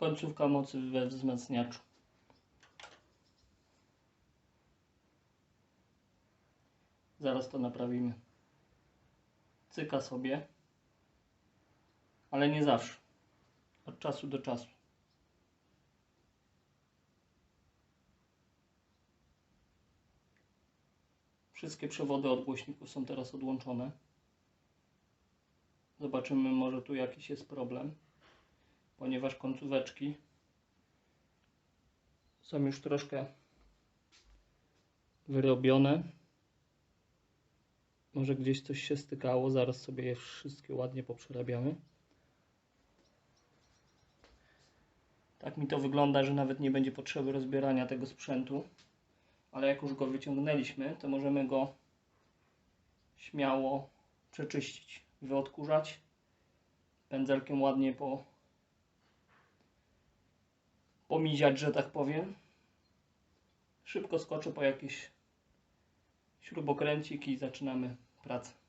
Końcówka mocy we wzmacniaczu. Zaraz to naprawimy. Cyka sobie, ale nie zawsze. Od czasu do czasu. Wszystkie przewody od głośników są teraz odłączone. Zobaczymy, może tu jakiś jest problem, ponieważ końcóweczki są już troszkę wyrobione. Może gdzieś coś się stykało, zaraz sobie je wszystkie ładnie poprzerabiamy. Tak mi to wygląda, że nawet nie będzie potrzeby rozbierania tego sprzętu. Ale jak już go wyciągnęliśmy, to możemy go śmiało przeczyścić, wyodkurzać. Pędzelkiem ładnie po pomiziać, że tak powiem. Szybko skoczę po jakieś śrubokręcik i zaczynamy pracę.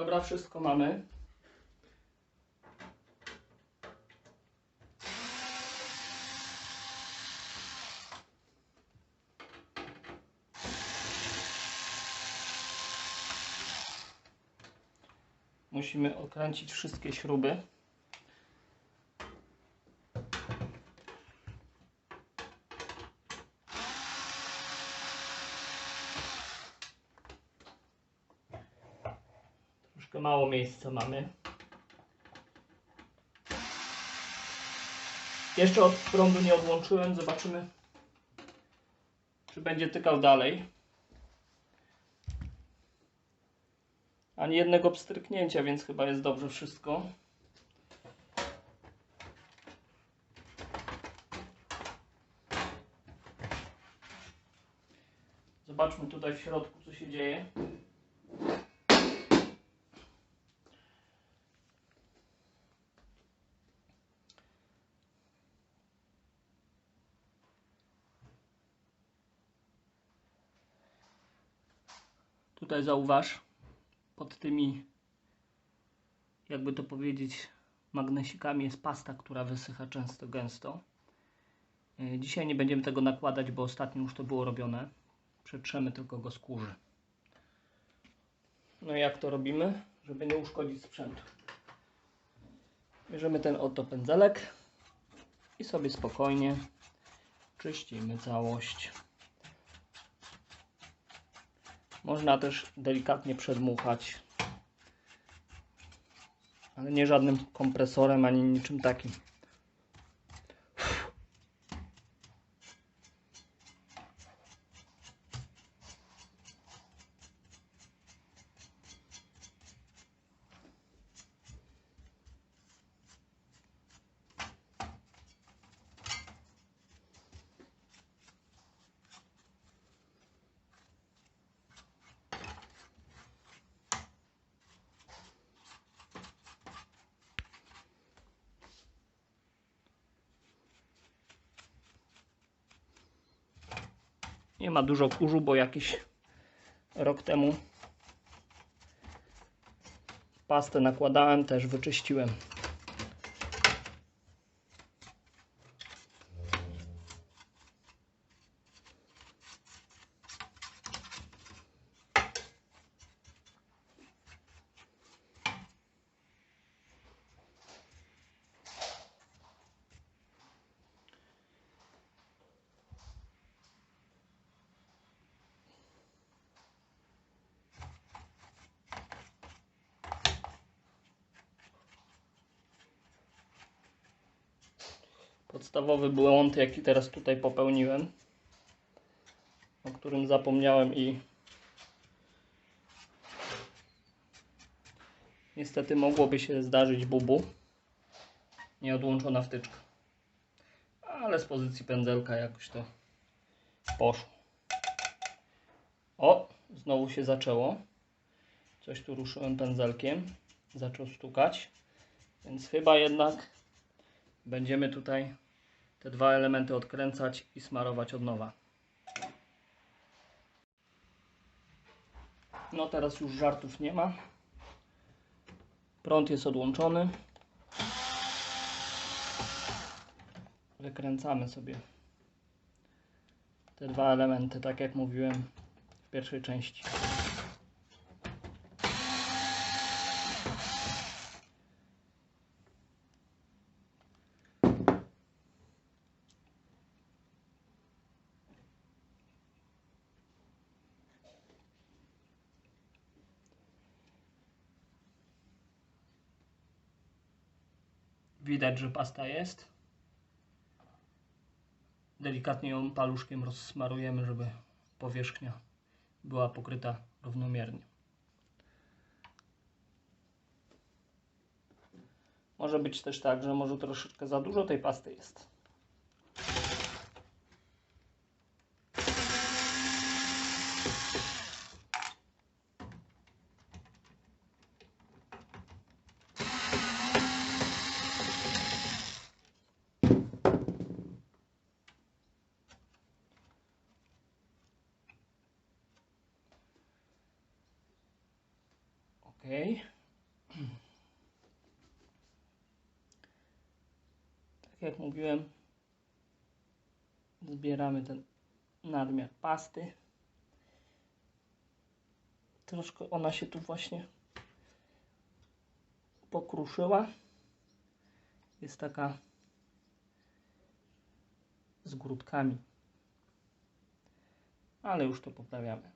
Dobra, wszystko mamy. Musimy okręcić wszystkie śruby. Troszkę mało miejsca mamy. Jeszcze od prądu nie odłączyłem. Zobaczymy, czy będzie tykał dalej. Ani jednego pstryknięcia, więc chyba jest dobrze wszystko. Zobaczmy tutaj w środku, co się dzieje. Tutaj zauważ, pod tymi, jakby to powiedzieć, magnesikami jest pasta, która wysycha często gęsto. E, Dzisiaj nie będziemy tego nakładać, bo ostatnio już to było robione. Przetrzemy tylko go skórzy. No i jak to robimy, żeby nie uszkodzić sprzętu? Bierzemy ten oto pędzelek i sobie spokojnie czyścimy całość. Można też delikatnie przedmuchać, ale nie żadnym kompresorem ani niczym takim. Nie ma dużo kurzu, bo jakiś rok temu pastę nakładałem, też wyczyściłem. Podstawowy błąd, jaki teraz tutaj popełniłem, o którym zapomniałem i Niestety mogłoby się zdarzyć bubu. Nieodłączona wtyczka. Ale z pozycji pędzelka jakoś to poszło. O, znowu się zaczęło. Coś tu ruszyłem pędzelkiem. Zaczął stukać. Więc chyba jednak będziemy tutaj te dwa elementy odkręcać i smarować od nowa. No teraz już żartów nie ma. Prąd jest odłączony. Wykręcamy sobie te dwa elementy, tak jak mówiłem w pierwszej części. Widać, że pasta jest. Delikatnie ją paluszkiem rozsmarujemy, żeby powierzchnia była pokryta równomiernie. Może być też tak, że może troszeczkę za dużo tej pasty jest. Ok. Tak jak mówiłem, zbieramy ten nadmiar pasty. Troszkę ona się tu właśnie pokruszyła. Jest taka z grudkami. Ale już to poprawiamy.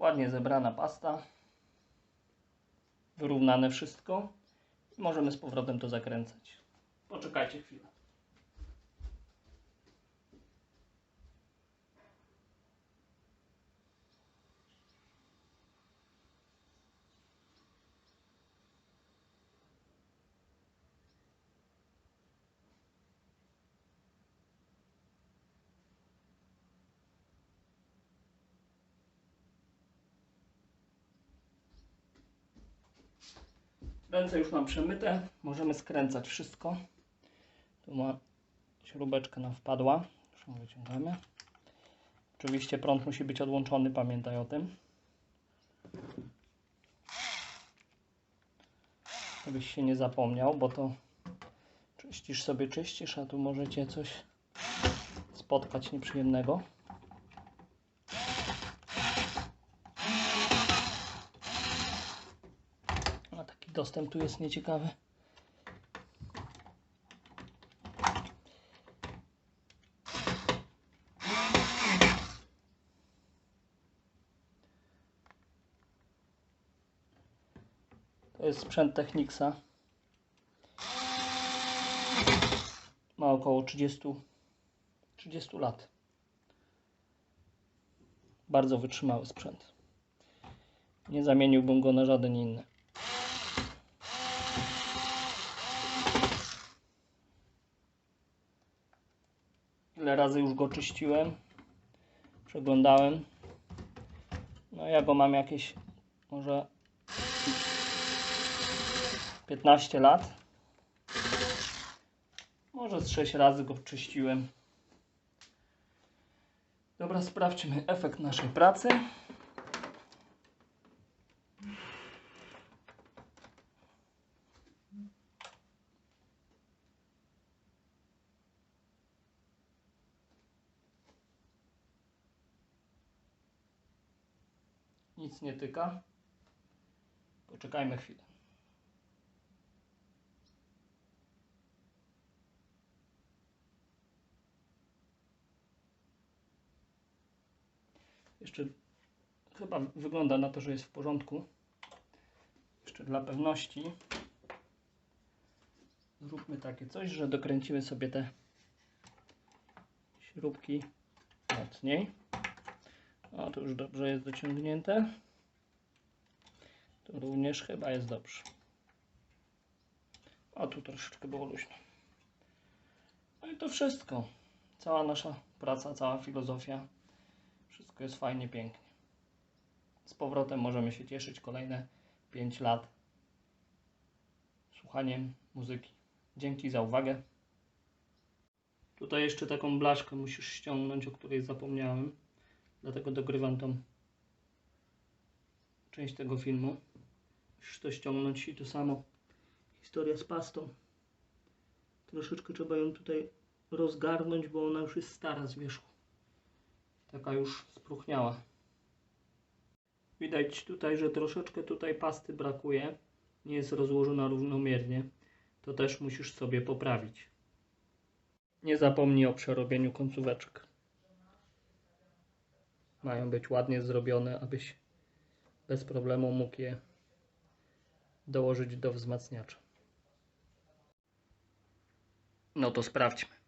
Ładnie zebrana pasta. Wyrównane wszystko. Możemy z powrotem to zakręcać. Poczekajcie chwilę. Ręce już mam przemyte. Możemy skręcać wszystko. Tu ma śrubeczka nam wpadła. Już ją wyciągamy. Oczywiście prąd musi być odłączony, pamiętaj o tym. Żebyś się nie zapomniał, bo to czyścisz sobie, czyścisz, a tu możecie coś spotkać nieprzyjemnego. A taki dostęp tu jest nieciekawy. To jest sprzęt Technicsa. Ma około 30, 30 lat. Bardzo wytrzymały sprzęt. Nie zamieniłbym go na żaden inny. Ile razy już go czyściłem, przeglądałem. No ja go mam jakieś może 15 lat. Może z 6 razy go czyściłem. Dobra, sprawdźmy efekt naszej pracy. Nic nie tyka. Poczekajmy chwilę. Jeszcze chyba wygląda na to, że jest w porządku. Jeszcze dla pewności zróbmy takie coś, że dokręcimy sobie te śrubki mocniej. O, to już dobrze jest dociągnięte. To również chyba jest dobrze. A tu troszeczkę było luźno. No i to wszystko. Cała nasza praca, cała filozofia. Wszystko jest fajnie, pięknie. Z powrotem możemy się cieszyć kolejne 5 lat słuchaniem muzyki. Dzięki za uwagę. Tutaj jeszcze taką blaszkę musisz ściągnąć, o której zapomniałem. Dlatego dogrywam tą część tego filmu. Musisz to ściągnąć i to samo. Historia z pastą. Troszeczkę trzeba ją tutaj rozgarnąć, bo ona już jest stara z wierzchu. Taka już spruchniała. Widać tutaj, że troszeczkę tutaj pasty brakuje. Nie jest rozłożona równomiernie. To też musisz sobie poprawić. Nie zapomnij o przerobieniu końcóweczek. Mają być ładnie zrobione, abyś bez problemu mógł je dołożyć do wzmacniacza. No to sprawdźmy.